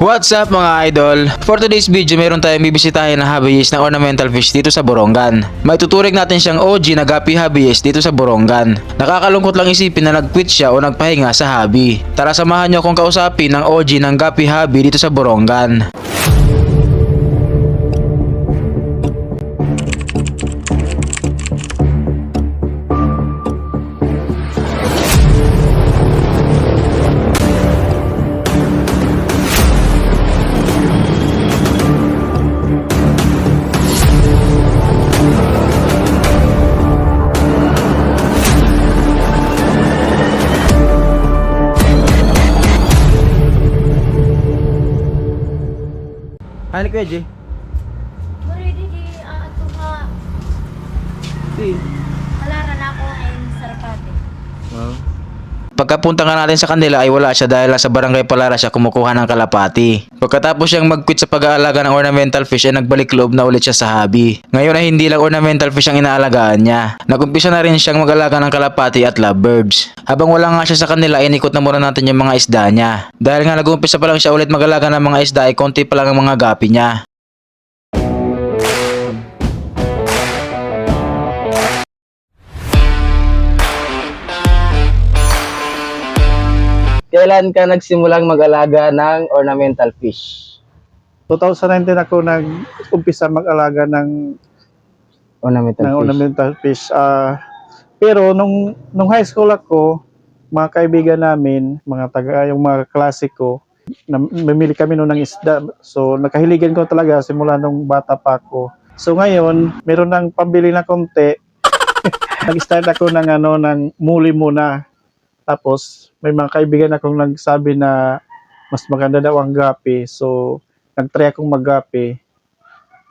What's up mga idol? For today's video, meron tayong bibisitahin na hobbyist na ornamental fish dito sa Borongan. May tuturing natin siyang OG na gapi hobbyist dito sa Borongan. Nakakalungkot lang isipin na nag-quit siya o nagpahinga sa hobby. Tara samahan niyo akong kausapin ng OG ng gapi hobby dito sa Borongan. Ano kuya Jay? Pagkapunta nga natin sa kanila ay wala siya dahil sa barangay Palara siya kumukuha ng kalapati. Pagkatapos siyang mag-quit sa pag-aalaga ng ornamental fish ay nagbalik loob na ulit siya sa hobby. Ngayon ay hindi lang ornamental fish ang inaalagaan niya. Nagumpisa na rin siyang mag-alaga ng kalapati at lovebirds. Habang wala nga siya sa kanila ay inikot na muna natin yung mga isda niya. Dahil nga nag-umpisa pa lang siya ulit mag-alaga ng mga isda ay konti pa lang ang mga gapi niya. Kailan ka nagsimulang mag-alaga ng ornamental fish? 2019 ako nag-umpisa mag-alaga ng, Ornamental ng fish. ornamental fish. Ah, pero nung, nung high school ako, mga kaibigan namin, mga taga, yung mga klase ko, na, mamili kami noon ng isda. So, nakahiligan ko talaga simula nung bata pa ako. So, ngayon, meron ng pambili na konti. Nag-start ako ng, ano, ng muli muna. Tapos, may mga kaibigan akong nagsabi na mas maganda daw ang gapi. So, nag-try akong maggapi.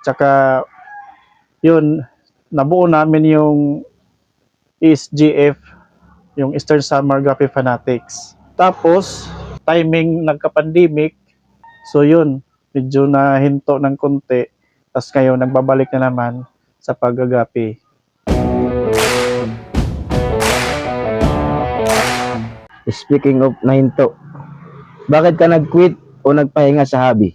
Tsaka, yun, nabuo namin yung ESGF, yung Eastern Summer Gapi Fanatics. Tapos, timing nagka-pandemic, so yun, medyo nahinto ng konti. Tapos ngayon, nagbabalik na naman sa paggagapi. Speaking of nahinto, bakit ka nag-quit o nagpahinga sa hobby?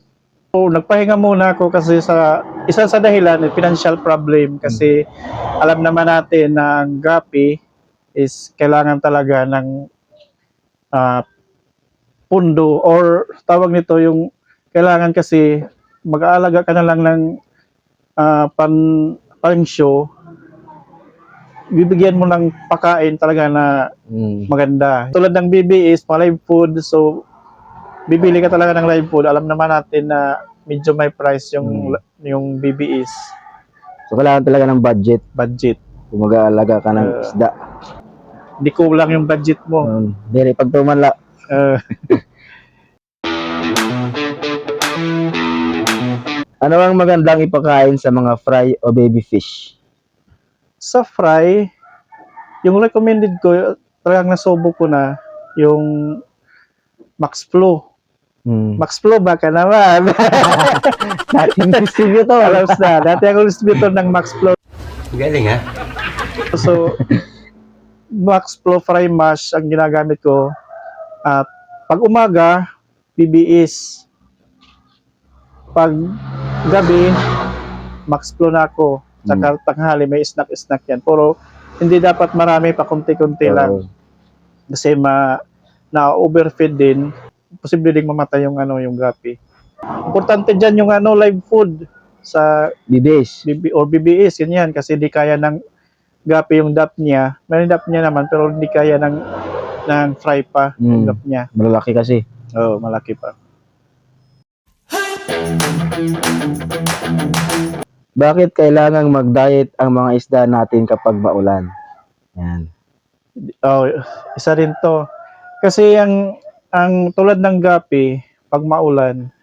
So, nagpahinga muna ako kasi sa isa sa dahilan financial problem kasi alam naman natin na ang gapi is kailangan talaga ng ah, pundo or tawag nito yung kailangan kasi mag-aalaga ka na lang ng ah, pan pan show bibigyan mo ng pakain talaga na Hmm. maganda. Tulad ng BBS, mga live food, so bibili ka talaga ng live food. Alam naman natin na medyo may price yung yung BBS So kailangan talaga ng budget budget. kung mag-aalaga ka ng Uh, isda. Di kulang yung budget mo. Um, Dili, pag tumala, Uh, ano ang magandang ipakain sa mga fry o baby fish? Sa fry, yung recommended ko, talagang nasubo ko na yung Max Flow. Hmm. Max Flow baka naman. Dating distributor. Alam na, dati ako distributor ng Max Flow. Galing ha? So, Max Flow Fry Mash ang ginagamit ko. At pag umaga, BBS. Pag gabi, Max Flow na ako. Saka tanghali, may snack-snack yan. Pero hindi dapat marami pa kunti-kunti lang. Kasi ma, na-overfeed din. Posible ding mamatay yung ano yung gapi. Importante dyan yung ano live food sa Bibis. BB or BBS ganyan kasi di kaya ng gapi yung dap niya. May dap niya naman pero hindi kaya ng ng fry pa yung Mm. dap niya. Malalaki kasi. Oh, malaki pa. Bakit kailangang mag-diet ang mga isda natin kapag maulan? Yan. Oh, isa rin to. Kasi ang ang tulad ng gapi pag maulan,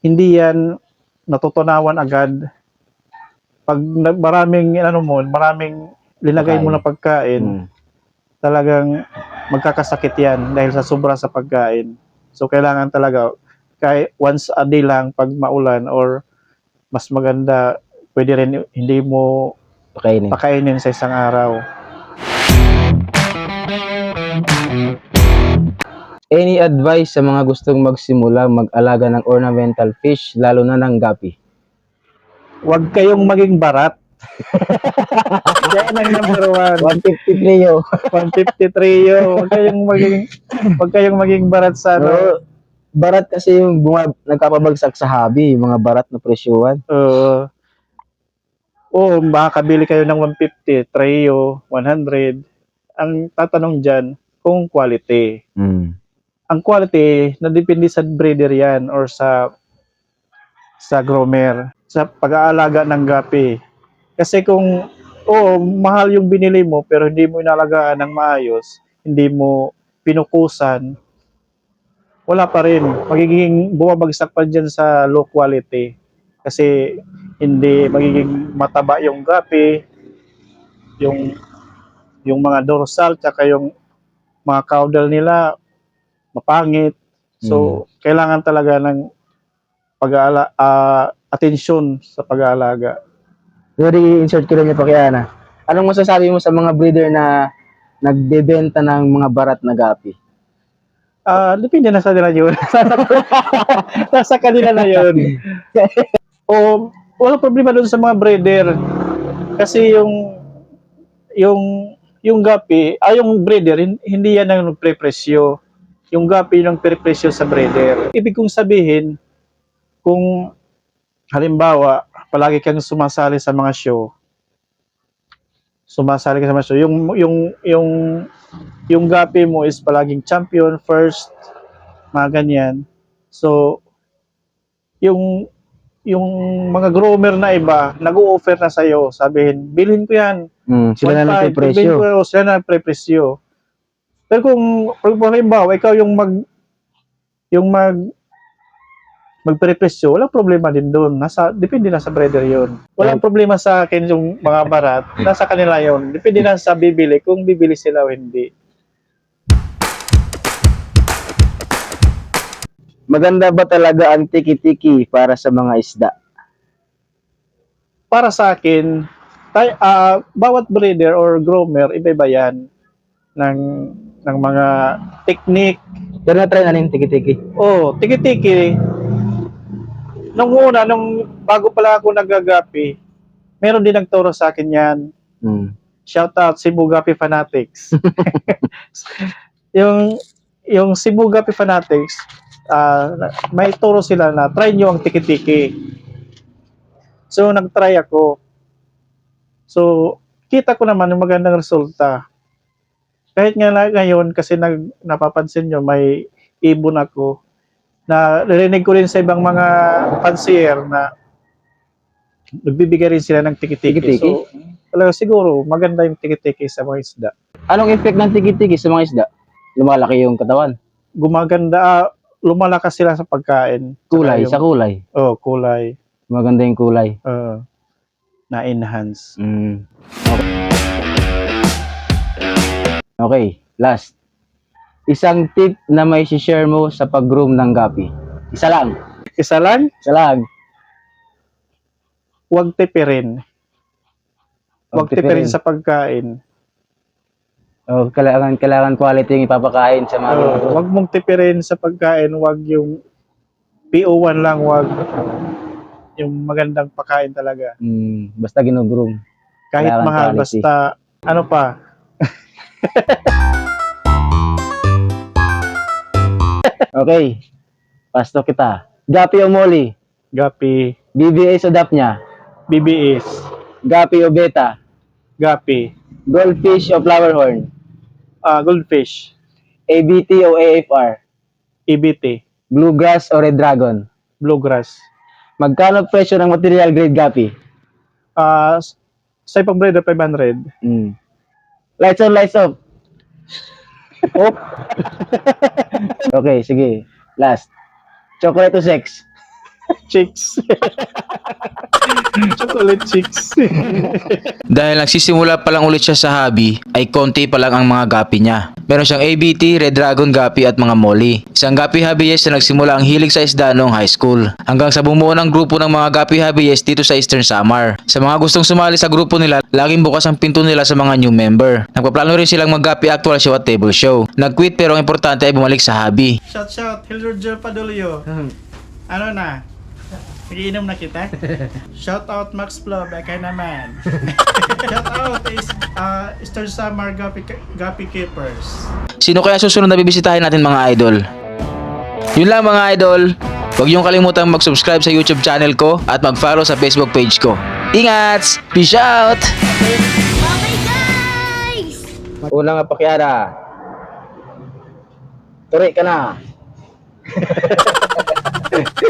hindi yan natutunawan agad. Pag maraming ano mo, maraming linagay mo na pagkain, Hmm. talagang magkakasakit yan dahil sa sobra sa pagkain. So kailangan talaga kay once a day lang pag maulan or mas maganda pwede rin hindi mo Pakainin. pakainin sa isang araw. Any advice sa mga gustong magsimula mag-alaga ng ornamental fish, lalo na ng gapi? Huwag kayong maging barat. Yan ang number one. 153 yo. 153 yun. Huwag kayong maging, huwag kayong maging barat sa ano. Barat kasi yung bunga, nagkapabagsak sa hobby, yung mga barat na presyuhan. Oo. Oo, makakabili kayo ng 150, Treo, 100. Ang tatanong dyan, kung quality. Mm. Ang quality, nadepende sa breeder yan or sa sa groomer, sa pag-aalaga ng gapi. Kasi kung, oo, mahal yung binili mo pero hindi mo inalagaan ng maayos, hindi mo pinukusan, wala pa rin. Magiging bumabagsak pa dyan sa low quality. Kasi hindi magiging mataba yung gapi, yung yung mga dorsal, tsaka yung mga caudal nila mapangit. So, kailangan talaga ng pag-aala, ah, atensyon sa pag-aalaga. Pero i-insert ko rin yung pakiana. Anong masasabi mo sa mga breeder na nagbebenta ng mga barat na gapi? Ah, depende na sa nila yun. Nasa kanila na yun. o, wala problema doon sa mga breeder. Kasi yung yung yung gapi, ay yung breeder, hin- hindi yan ang nagprepresyo. Yung gapi yung nagprepresyo sa breeder. Ibig kong sabihin, kung halimbawa, palagi kang sumasali sa mga show, sumasali ka sa mga show, yung, yung, yung, yung gapi mo is palaging champion, first, mga ganyan. So, yung yung mga groomer na iba, nag-o-offer na sa'yo, sabihin, bilhin ko yan, Mm, sila na 1.5, nagpe-presyo. bilhin ko, sila na nagpe-presyo. Pero kung, kung halimbawa, ikaw yung mag, yung mag, magpre-presyo, walang problema din doon. Nasa, depende na sa breeder yon. Walang problema sa akin yung mga barat, nasa kanila yon. Depende na sa bibili, kung bibili sila o hindi. Maganda ba talaga ang tiki-tiki para sa mga isda? para sa akin, tay, ah, bawat breeder or groomer, iba-iba yan ng, ng mga technique. Pero na-try na yung tiki-tiki. Oh, tiki-tiki. Nung una, nung bago pala ako nagagapi, meron din nagturo sa akin yan. Mm. Shout out Cebu Gapi Fanatics. yung yung Cebu Gapi Fanatics, ah, may turo sila na try nyo ang tiki-tiki. So nag-try ako. So kita ko naman yung magandang resulta. Kahit nga na ngayon kasi nag napapansin nyo may ibon ako na narinig ko rin sa ibang mga pansier na nagbibigay rin sila ng tiki-tiki. Tiki-tiki? So, talaga siguro maganda yung tiki-tiki sa mga isda. Anong effect ng tiki-tiki sa mga isda? Lumalaki yung katawan. Gumaganda, ah, lumalakas sila sa pagkain. Kulay, Saka sa kulay. yung- Oh, kulay. Maganda yung kulay. Uh, na-enhance. Mm. Okay. okay, last. Isang tip na may share mo sa pag-groom ng gapi. Isa lang. Isa lang, Isa lang. huwag tipirin. Huwag tipirin. tipirin sa pagkain. Oh, kailangan, kailangan quality yung ipapakain sa mga Oh, huwag mong tipirin sa pagkain, huwag yung PO1 lang, huwag yung magandang pagkain talaga. Mm, basta ginugroom. Kahit Kailangan mahal, quality. basta ano pa, Okay. Pasto kita. Gapi o Molly? gapi, BBS o Dapnya? BBS, Gapi o Beta? gapi, Goldfish o Flowerhorn? Ah goldfish, ABT o AFR? EBT, Bluegrass o Red Dragon? bluegrass. Magkano presyo ng material grade gapi? Ah, sa ipang breeder 500. Mm. Lights on, lights off. okay, sige. Last. Chocolate o sex? chicks. Chocolate chicks. Dahil nagsisimula pa lang ulit siya sa hobby, ay konti pa lang ang mga gapi niya. Meron siyang ABT, Red Dragon Gapi at mga Molly. Isang Gapi Hobbyist na nagsimula ang hilig sa isda noong high school. Hanggang sa bumuo ng grupo ng mga Gapi Hobbyist dito sa Eastern Samar. Sa mga gustong sumali sa grupo nila, laging bukas ang pinto nila sa mga new member. Nagpaplano rin silang mag-Gapi actual show at table show. Nag-quit pero ang importante ay bumalik sa hobby. shout shout, Hildur Joe Padulio. Ano na? Nagiinom na kita? Shout out Max Flo, bekay naman. Shout out is uh, Star Summer Gapi, Gapi Keepers. Sino kaya susunod na bibisitahin natin mga idol? Yun lang mga idol. Huwag niyong kalimutang mag-subscribe sa YouTube channel ko at mag-follow sa Facebook page ko. Ingat! Peace out! Bye guys! Una nga pakiara. Turi ka na.